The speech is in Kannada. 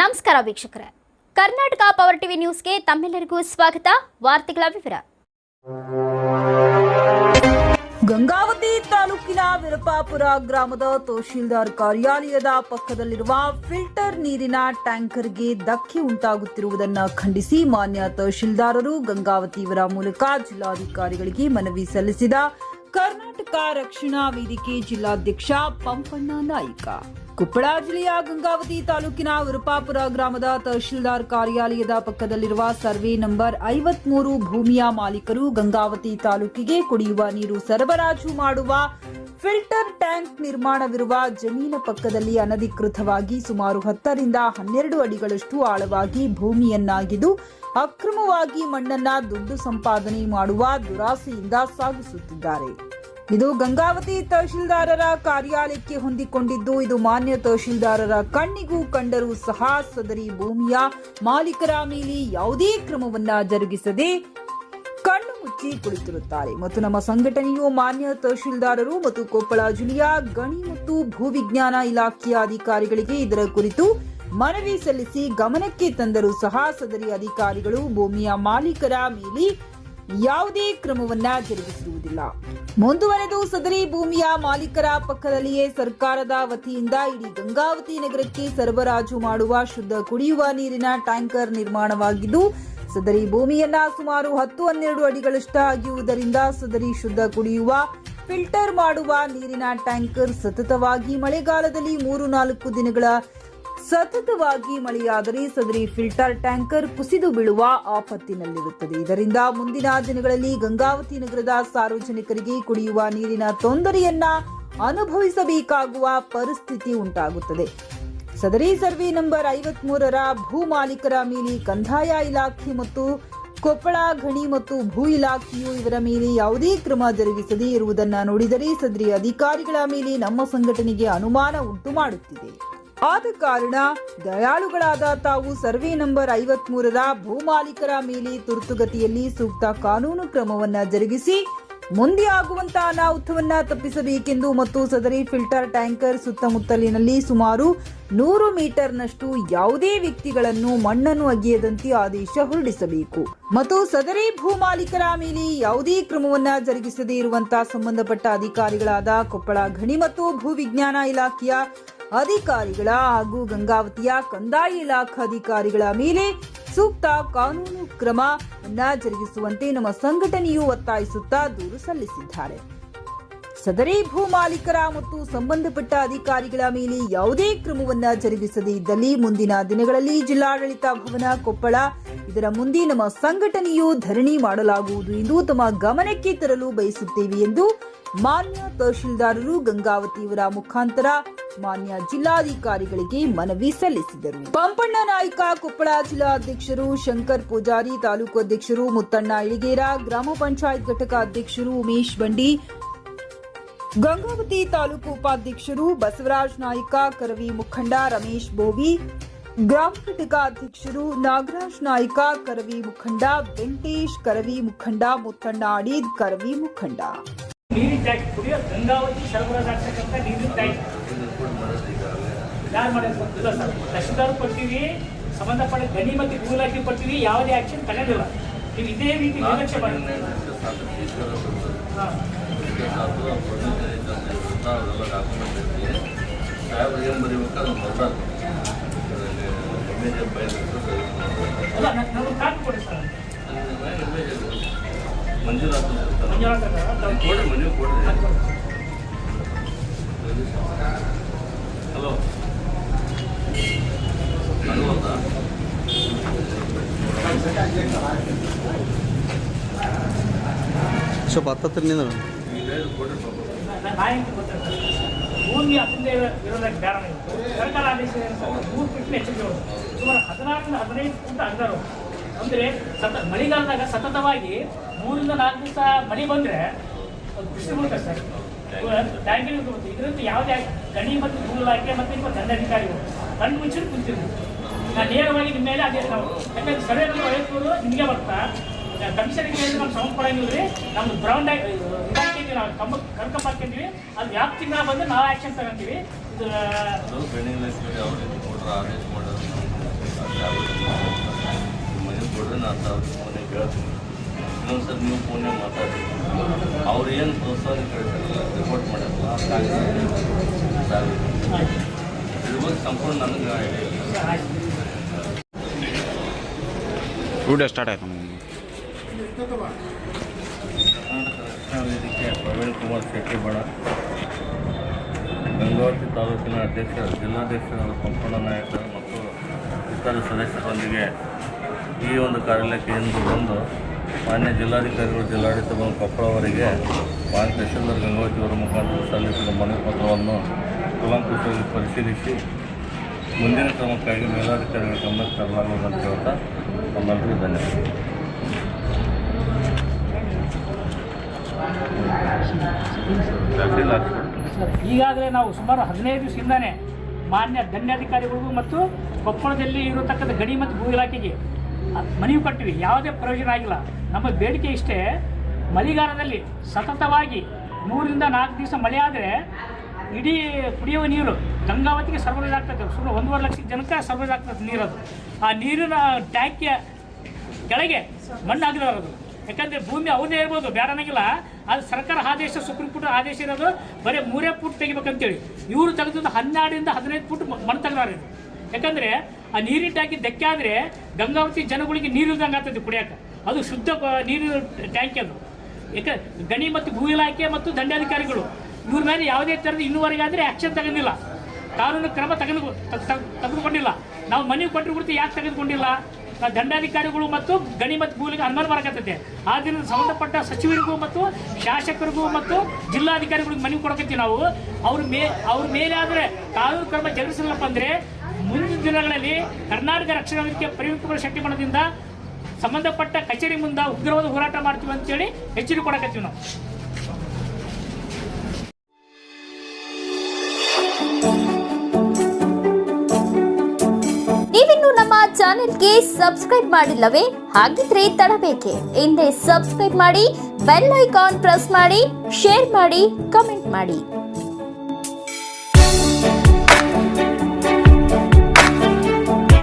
ನಮಸ್ಕಾರ ವೀಕ್ಷಕರೇ. ಕರ್ನಾಟಕ ಪವರ್ ಟಿವಿ ನ್ಯೂಸ್ಗೆ ತಮ್ಮೆಲ್ಲರಿಗೂ ಸ್ವಾಗತ. ವಾರ್ತೆಗಳ ವಿವರ. ಗಂಗಾವತಿ ತಾಲೂಕಿನ ವಿರಪಾಪುರ ಗ್ರಾಮದ ತಹಶೀಲ್ದಾರ್ ಕಾರ್ಯಾಲಯದ ಪಕ್ಕದಲ್ಲಿರುವ ಫಿಲ್ಟರ್ ನೀರಿನ ಟ್ಯಾಂಕರ್ಗೆ ಧಕ್ಕೆ ಉಂಟಾಗುತ್ತಿರುವುದನ್ನು ಖಂಡಿಸಿ ಮಾನ್ಯ ತಹಶೀಲ್ದಾರರು ಗಂಗಾವತಿ ಇವರ ಮೂಲಕ ಜಿಲ್ಲಾಧಿಕಾರಿಗಳಿಗೆ ಮನವಿ ಸಲ್ಲಿಸಿದ ಕರ್ನಾಟಕ ರಕ್ಷಣಾ ವೇದಿಕೆ ಜಿಲ್ಲಾಧ್ಯಕ್ಷ ಪಂಪಣ್ಣ ನಾಯ್ಕ. ಕೊಪ್ಪಳ ಜಿಲ್ಲೆಯ ಗಂಗಾವತಿ ತಾಲೂಕಿನ ವಿರುಪಾಪುರ ಗ್ರಾಮದ ತಹಶೀಲ್ದಾರ್ ಕಾರ್ಯಾಲಯದ ಪಕ್ಕದಲ್ಲಿರುವ ಸರ್ವೆ ನಂಬರ್ ಐವತ್ಮೂರು ಭೂಮಿಯ ಮಾಲೀಕರು ಗಂಗಾವತಿ ತಾಲೂಕಿಗೆ ಕುಡಿಯುವ ನೀರು ಸರಬರಾಜು ಮಾಡುವ ಫಿಲ್ಟರ್ ಟ್ಯಾಂಕ್ ನಿರ್ಮಾಣವಿರುವ ಜಮೀನ ಪಕ್ಕದಲ್ಲಿ ಅನಧಿಕೃತವಾಗಿ ಸುಮಾರು ಹತ್ತರಿಂದ ಹನ್ನೆರಡು ಅಡಿಗಳಷ್ಟು ಆಳವಾಗಿ ಭೂಮಿಯನ್ನಾಗಿದ್ದು ಅಕ್ರಮವಾಗಿ ಮಣ್ಣನ್ನ ದುಡ್ಡು ಸಂಪಾದನೆ ಮಾಡುವ ದುರಾಸೆಯಿಂದ ಸಾಗಿಸುತ್ತಿದ್ದಾರೆ. ಇದು ಗಂಗಾವತಿ ತಹಶೀಲ್ದಾರರ ಕಾರ್ಯಾಲಯಕ್ಕೆ ಹೊಂದಿಕೊಂಡಿದ್ದು, ಇದು ಮಾನ್ಯ ತಹಶೀಲ್ದಾರರ ಕಣ್ಣಿಗೂ ಕಂಡರೂ ಸಹ ಸದರಿ ಭೂಮಿಯ ಮಾಲೀಕರ ಮೇಲೆ ಯಾವುದೇ ಕ್ರಮವನ್ನ ಜರುಗಿಸದೆ ಕಣ್ಣು ಮುಚ್ಚಿ ಕುಳಿತಿರುತ್ತಾರೆ. ಮತ್ತು ನಮ್ಮ ಸಂಘಟನೆಯು ಮಾನ್ಯ ತಹಶೀಲ್ದಾರರು ಮತ್ತು ಕೊಪ್ಪಳ ಜಿಲ್ಲೆಯ ಗಣಿ ಮತ್ತು ಭೂವಿಜ್ಞಾನ ಇಲಾಖೆಯ ಅಧಿಕಾರಿಗಳಿಗೆ ಇದರ ಕುರಿತು ಮನವಿ ಸಲ್ಲಿಸಿ ಗಮನಕ್ಕೆ ತಂದರೂ ಸಹ ಸದರಿ ಅಧಿಕಾರಿಗಳು ಭೂಮಿಯ ಮಾಲೀಕರ ಮೇಲೆ ಯಾವುದೇ ಕ್ರಮವನ್ನ ಜರುಗಿಸಿರುವುದಿಲ್ಲ. ಮುಂದುವರೆದು ಸದರಿ ಭೂಮಿಯ ಮಾಲೀಕರ ಪಕ್ಕದಲ್ಲಿಯೇ ಸರ್ಕಾರದ ವತಿಯಿಂದ ಇಡೀ ಗಂಗಾವತಿ ನಗರಕ್ಕೆ ಸರಬರಾಜು ಮಾಡುವ ಶುದ್ಧ ಕುಡಿಯುವ ನೀರಿನ ಟ್ಯಾಂಕರ್ ನಿರ್ಮಾಣವಾಗಿದ್ದು, ಸದರಿ ಭೂಮಿಯನ್ನ ಸುಮಾರು ಹತ್ತು ಹನ್ನೆರಡು ಅಡಿಗಳಷ್ಟ ಆಗಿರುವುದರಿಂದ ಸದರಿ ಶುದ್ಧ ಕುಡಿಯುವ, ಫಿಲ್ಟರ್ ಮಾಡುವ ನೀರಿನ ಟ್ಯಾಂಕರ್ ಸತತವಾಗಿ ಮಳೆಗಾಲದಲ್ಲಿ ಮೂರು ನಾಲ್ಕು ದಿನಗಳ ಸತತವಾಗಿ ಮಳೆಯಾದರೆ ಸದರಿ ಫಿಲ್ಟರ್ ಟ್ಯಾಂಕರ್ ಕುಸಿದು ಬೀಳುವ ಆಪತ್ತಿನಲ್ಲಿರುತ್ತದೆ. ಇದರಿಂದ ಮುಂದಿನ ದಿನಗಳಲ್ಲಿ ಗಂಗಾವತಿ ನಗರದ ಸಾರ್ವಜನಿಕರಿಗೆ ಕುಡಿಯುವ ನೀರಿನ ತೊಂದರೆಯನ್ನ ಅನುಭವಿಸಬೇಕಾಗುವ ಪರಿಸ್ಥಿತಿ ಉಂಟಾಗುತ್ತದೆ. ಸದರಿ ಸರ್ವೆ ನಂಬರ್ ಐವತ್ ಮೂರರ ಭೂ ಮಾಲೀಕರ ಮೇಲೆ ಕಂದಾಯ ಇಲಾಖೆ ಮತ್ತು ಕೊಪ್ಪಳ ಗಣಿ ಮತ್ತು ಭೂ ಇಲಾಖೆಯು ಇವರ ಮೇಲೆ ಯಾವುದೇ ಕ್ರಮ ಜರುಗಿಸದೇ ಇರುವುದನ್ನು ನೋಡಿದರೆ ಸದರಿ ಅಧಿಕಾರಿಗಳ ಮೇಲೆ ನಮ್ಮ ಸಂಘಟನೆಗೆ ಅನುಮಾನ ಉಂಟು ಮಾಡುತ್ತಿದೆ. ಆದ ಕಾರಣ ದಯಾಳುಗಳಾದ ತಾವು ಸರ್ವೆ ನಂಬರ್ ಐವತ್ ಮೂರರ ಭೂ ಮಾಲೀಕರ ಮೇಲೆ ತುರ್ತುಗತಿಯಲ್ಲಿ ಸೂಕ್ತ ಕಾನೂನು ಕ್ರಮವನ್ನ ಜರುಗಿಸಿ ಮುಂದೆ ಆಗುವಂತಹ ಅನಾಹುತವನ್ನ ತಪ್ಪಿಸಬೇಕೆಂದು ಮತ್ತು ಸದರಿ ಫಿಲ್ಟರ್ ಟ್ಯಾಂಕರ್ ಸುತ್ತಮುತ್ತಲಿನಲ್ಲಿ ಸುಮಾರು ನೂರು ಮೀಟರ್ನಷ್ಟು ಯಾವುದೇ ವ್ಯಕ್ತಿಗಳನ್ನು ಮಣ್ಣನ್ನು ಅಗೆಯದಂತೆ ಆದೇಶ ಹೊರಡಿಸಬೇಕು. ಮತ್ತು ಸದರಿ ಭೂ ಮಾಲೀಕರ ಮೇಲೆ ಯಾವುದೇ ಕ್ರಮವನ್ನ ಜರುಗಿಸದೇ ಇರುವಂತಹ ಸಂಬಂಧಪಟ್ಟ ಅಧಿಕಾರಿಗಳಾದ ಕೊಪ್ಪಳ ಗಣಿ ಮತ್ತು ಭೂ ವಿಜ್ಞಾನ ಇಲಾಖೆಯ ಅಧಿಕಾರಿಗಳ ಹಾಗೂ ಗಂಗಾವತಿಯ ಕಂದಾಯ ಇಲಾಖಾ ಅಧಿಕಾರಿಗಳ ಮೇಲೆ ಸೂಕ್ತ ಕಾನೂನು ಕ್ರಮವನ್ನ ಜರುಗಿಸುವಂತೆ ನಮ್ಮ ಸಂಘಟನೆಯು ಒತ್ತಾಯಿಸುತ್ತಾ ದೂರು ಸಲ್ಲಿಸಿದ್ದಾರೆ. ಸದರಿ ಭೂ ಮಾಲೀಕರ ಮತ್ತು ಸಂಬಂಧಪಟ್ಟ ಅಧಿಕಾರಿಗಳ ಮೇಲೆ ಯಾವುದೇ ಕ್ರಮವನ್ನ ಜರುಗಿಸದೇ ಇದ್ದಲ್ಲಿ ಮುಂದಿನ ದಿನಗಳಲ್ಲಿ ಜಿಲ್ಲಾಡಳಿತ ಭವನ, ಕೊಪ್ಪಳ, ಇದರ ಮುಂದೆ ನಮ್ಮ ಸಂಘಟನೆಯು ಧರಣಿ ಮಾಡಲಾಗುವುದು ಎಂದು ತಮ್ಮ ಗಮನಕ್ಕೆ ತರಲು ಬಯಸುತ್ತೇವೆ ಎಂದು ಮಾನ್ಯ ತಹಶೀಲ್ದಾರರು ಗಂಗಾವತಿಯವರ ಮುಖಾಂತರ ಮಾನ್ಯ ಜಿಲ್ಲಾಧಿಕಾರಿಗಳಿಗೆ ಮನವಿ ಸಲ್ಲಿಸಿದರು. ಪಂಪಣ್ಣ ನಾಯ್ಕ, ಕೊಪ್ಪಳ ಜಿಲ್ಲಾಧ್ಯಕ್ಷರು, ಶಂಕರ್ ಪೂಜಾರಿ, ತಾಲೂಕು ಅಧ್ಯಕ್ಷರು ಮುತ್ತಣ್ಣ ಇಳಿಗೇರ, ಗ್ರಾಮ ಪಂಚಾಯತ್ ಘಟಕ ಅಧ್ಯಕ್ಷರು ಉಮೇಶ್ ಬಂಡಿ, ಗಂಗಾವತಿ ತಾಲೂಕು ಉಪಾಧ್ಯಕ್ಷರು ಬಸವರಾಜ್ ನಾಯ್ಕ, ಕರವಿ ಮುಖಂಡ ರಮೇಶ್ ಬೋವಿ, ಗ್ರಾಮ ಘಟಕ ಅಧ್ಯಕ್ಷರು ನಾಗರಾಜ್ ನಾಯ್ಕ, ಕರವಿ ಮುಖಂಡ ವೆಂಕಟೇಶ್, ಕರವಿ ಮುಖಂಡ ಮುತ್ತಣ್ಣ ಅಡೀದ್ ಕರವಿ ಮುಖಂಡ. ನೀರಿನ ಟ್ಯಾಂಕ್ ಕುಡಿಯೋ ಗಂಗಾವತಿ ಸರಬರಾಜು ಆಗ್ತಕ್ಕಂಥ ನೀರಿನ ಟ್ಯಾಂಕ್. ಯಾರು ಮಾಡೋದು ಸರ್. ತಹಶೀಲ್ದಾರ್ ಕೊಡ್ತೀವಿ ಸಂಬಂಧಪಟ್ಟ ಗಣಿ ಮತ್ತು ಇಲಾಖೆ ಕೊಡ್ತೀವಿ ಯಾವುದೇ ಆಕ್ಷನ್ ತಗೊಂಡಿಲ್ಲ. ನೀವು ಇದೇ ರೀತಿ ನಿರ್ಲಕ್ಷ್ಯ ಮಾಡಿ. ಏನು ಅಲ್ಲ ನಾನು ಮಂಜೂರಾತು ಮಂಜುನಾಥ್ ಕೊಡ್ರಿ ಮನೆ ಕೊಡ್ರಿ. ಹಲೋ ಸೊ ಸ್ವಲ್ಪ ಹತ್ತತ್ರ ಈಗ ಕೊಡ್ರಿ ಭೂಮಿ ಅತಿಂದ ಇರೋದಕ್ಕೆ ಸರ್ಕಾರ ಆದೇಶ ಮೂರು ಫೀಟ್ನ ಹೆಚ್ಚಿಗೆ ಸುಮಾರು ಹದಿನಾರರಿಂದ ಹದಿನೈದು ಫುಟ್ ಅಗ್ದಾರು ಅಂದರೆ ಸತ ಮಳೆಗಾಲದಾಗ ಸತತವಾಗಿ ಮೂರಿಂದ ನಾಲ್ಕು ದಿವಸ ಮಳೆ ಬಂದ್ರೆ ಕೃಷಿ ಮೂಲಕ ಸರ್. ಟ್ಯಾಂಕಿನ ಇದರಿಂದ ಯಾವುದೇ ಗಣಿ ಮತ್ತು ಮೂಲ ಇಲಾಖೆ ಮತ್ತು ನಿಮ್ಮ ದಂಡಾಧಿಕಾರಿಗಳು ಕಣ್ಣು ಮುಚ್ಚಿ ಕುಂತಿದ್ರು ನಾನು ನೇರವಾಗಿ ನಿಮ್ಮ ಮೇಲೆ ಅದೇ ನಾವು ಯಾಕಂದ್ರೆ ಸರ್ವೆ ನಂಬರ್ ಐವತ್ತೂರು ನಿಮಗೆ ಬರ್ತಾ ಕಮಿಷನ್ಗೆ ಹೇಳಿದ್ರೆ ನಾವು ಸೌಂಡ್ ಕೊಡಂಗಿಲ್ರಿ ರೀ ನಮ್ದು ಗ್ರೌಂಡ್ ಇಲಾಖೆಗೆ ನಾವು, ಕಂಬ ಕರ್ಕಂಬ ಬರ್ಕೊಂತೀವಿ ಅದು ವ್ಯಾಪ್ತಿ ತಿಂಗಳ ಬಂದು ನಾವು ಆ್ಯಕ್ಷನ್ ತಗೊಂತೀವಿ. ಇದು ಕೊಡ್ರ ನಾನು ಅವ್ರಿಗೆ ಫೋನೇ ಕೇಳ್ತೀನಿ. ಇನ್ನೊಂದ್ಸರಿ ನೀವು ಫೋನೇ ಮಾತಾಡಿ ಅವ್ರು ಏನು ಪ್ರೋತ್ಸಾಹ ಕೇಳ್ತಾರಲ್ಲ ರಿಪೋರ್ಟ್ ಮಾಡಲ್ಲ ಸಾಕು ಇದ್ರ ಬಗ್ಗೆ ಸಂಪೂರ್ಣ ನನಗೆ ಐಡಿಯಾ ಇಲ್ಲ. ವಿಡಿಯೋ ಸ್ಟಾರ್ಟ್ ಆಯ್ತು ಕರ್ನಾಟಕ ವೇದಿಕೆ ಪ್ರವೀಣ್ ಕುಮಾರ್ ಶೆಟ್ಟಿ ಬಡ. ಗಂಗಾವತಿ ತಾಲೂಕಿನ ಅಧ್ಯಕ್ಷ ಜಿಲ್ಲಾಧ್ಯಕ್ಷರಾದ ಸಂಪೂರ್ಣ ನಾಯಕರು ಮತ್ತು ಇತರ ಸದಸ್ಯರೊಂದಿಗೆ ಈ ಒಂದು ಕಾರ್ಯಾಲಯಕ್ಕೆ ಎಂದು ಬಂದು ಮಾನ್ಯ ಜಿಲ್ಲಾಧಿಕಾರಿಗಳು, ಜಿಲ್ಲಾಡಳಿತ ಬಂದು ಕೊಪ್ಪಳ ಅವರಿಗೆ ಮಾನ್ಯ ತಹಶೀಲ್ದಾರ್ ಗಂಗಾವತಿ ಅವರ ಮುಖಾಂತರ ಸಲ್ಲಿಸಿದ ಮನವಿ ಪತ್ರವನ್ನು ಕೂಲಂಕುಷವಾಗಿ ಪರಿಶೀಲಿಸಿ ಮುಂದಿನ ಕ್ರಮಕ್ಕಾಗಿ ಮೇಲಾಧಿಕಾರಿಗಳ ಗಮನಕ್ಕೆ ತರಲಾಗುವುದು ಅಂತ ಹೇಳ್ತಾ ನಮ್ಮೆಲ್ಲರಿಗೂ ಧನ್ಯವಾದ ಈಗಾಗಲೇ ನಾವು ಸುಮಾರು ಹದಿನೈದು ದಿವಸದಿಂದಾನೇ ಮಾನ್ಯ ದಂಡಾಧಿಕಾರಿಗಳಿಗೂ ಮತ್ತು ಕೊಪ್ಪಳದಲ್ಲಿ ಇರತಕ್ಕಂಥ ಗಣಿ ಮತ್ತು ಭೂ ಇಲಾಖೆಗೆ ಮನವಿ ಕಟ್ಟಿವಿ ಯಾವುದೇ ಪ್ರಯೋಜನ ಆಗಿಲ್ಲ. ನಮ್ಮ ಬೇಡಿಕೆ ಇಷ್ಟೇ, ಮಳೆಗಾಲದಲ್ಲಿ ಸತತವಾಗಿ ಮೂರಿಂದ ನಾಲ್ಕು ದಿವಸ ಮಳೆ ಆದರೆ ಇಡೀ ಕುಡಿಯುವ ನೀರು ಗಂಗಾವತಿಗೆ ಸರ್ವರೇಜ್ ಆಗ್ತದೆ. ಸುಮಾರು ಒಂದೂವರೆ ಲಕ್ಷ ಜನಕ್ಕೆ ಸರ್ವರೇಜ್ ಆಗ್ತದೆ ನೀರದು ಆ ನೀರಿನ ಟ್ಯಾಂಕಿಯ ಕೆಳಗೆ ಮಣ್ಣು ಆಗಿರೋದು ಯಾಕಂದರೆ ಭೂಮಿ ಅವನೇ ಇರ್ಬೋದು ಬೇಡನಾಗಿಲ್ಲ ಅದು ಸರ್ಕಾರ ಆದೇಶ, ಸುಪ್ರೀಂ ಕೋರ್ಟ್ ಆದೇಶ ಇರೋದು, ಬರೀ ಮೂರೇ ಫುಟ್ ತೆಗಿಬೇಕಂತೇಳಿ. ಇವರು ತೆಗೆದು ಹನ್ನೆರಡರಿಂದ ಹದಿನೈದು ಫುಟ್ ಮಣ್ಣು ತೆಗೆದಾರೆ. ಯಾಕಂದ್ರೆ ಆ ನೀರಿನ ಟ್ಯಾಂಕಿ ಧಕ್ಕೆ ಆದರೆ ಗಂಗಾವತಿ ಜನಗಳಿಗೆ ನೀರು ಇಲ್ದಂಗೆ ಆಗ್ತದೆ ಕುಡಿಯೋಕೆ ಅದು ಶುದ್ಧ ನೀರು ಟ್ಯಾಂಕಿ ಅದು. ಯಾಕೆ ಗಣಿ ಮತ್ತು ಭೂ ಇಲಾಖೆ ಮತ್ತು ದಂಡಾಧಿಕಾರಿಗಳು, ಇವ್ರ ಮೇಲೆ ಯಾವುದೇ ಥರದ ಇನ್ನೂವರೆಗೆ ಆದರೆ ಆ್ಯಕ್ಷನ್ ತಗೊಂಡಿಲ್ಲ ಕಾನೂನು ಕ್ರಮ ತೆಗೆದು ತೆಗೆದುಕೊಂಡಿಲ್ಲ. ನಾವು ಮನೆ ಕೊಟ್ಟರು ಕುರಿತು ಯಾಕೆ ತೆಗೆದುಕೊಂಡಿಲ್ಲ? ದಂಡಾಧಿಕಾರಿಗಳು ಮತ್ತು ಗಣಿ ಮತ್ತು ಭೂಲಿಗೆ ಅನುಮಾನ ಬರಕತ್ತೈತೆ. ಆದ್ದರಿಂದ ಸಂಬಂಧಪಟ್ಟ ಸಚಿವರಿಗೂ ಮತ್ತು ಶಾಸಕರಿಗೂ ಮತ್ತು ಜಿಲ್ಲಾಧಿಕಾರಿಗಳಿಗೆ ಮನವಿ ಕೊಡಕತ್ತೀವಿ ನಾವು. ಅವ್ರ ಮೇ, ಅವ್ರ ಮೇಲೆ ಆದರೆ ಕಾನೂನು ಕ್ರಮ ಜರುಗಿಸಲ್ಲಪ್ಪ ಅಂದರೆ ಮುಂದಿನ ದಿನಗಳಲ್ಲಿ ಕರ್ನಾಟಕ ರಕ್ಷಣಾ ವೇದಿಕೆ ಪ್ರವೀಣ್ ಶಕ್ತಿ ಸಂಬಂಧಪಟ್ಟ ಕಚೇರಿ ಮುಂದೆ ಉಗ್ರವಾದ ಹೋರಾಟ ಮಾಡ್ತೀವಿ ಅಂತೇಳಿ ಎಚ್ಚರಿಕೆ ಕೊಡಕತ್ತೀವಿ ನಾವು. ನೀವಿನ್ನು ನಮ್ಮ ಚಾನೆಲ್ಗೆ ಸಬ್ಸ್ಕ್ರೈಬ್ ಮಾಡಿಲ್ಲವೇ? ಹಾಗಿದ್ರೆ ತಡಬೇಕೆ. ಹಿಂದೆ ಸಬ್ಸ್ಕ್ರೈಬ್ ಮಾಡಿ, ಬೆಲ್ ಐಕಾನ್ ಪ್ರೆಸ್ ಮಾಡಿ, ಶೇರ್ ಮಾಡಿ, ಕಮೆಂಟ್ ಮಾಡಿ.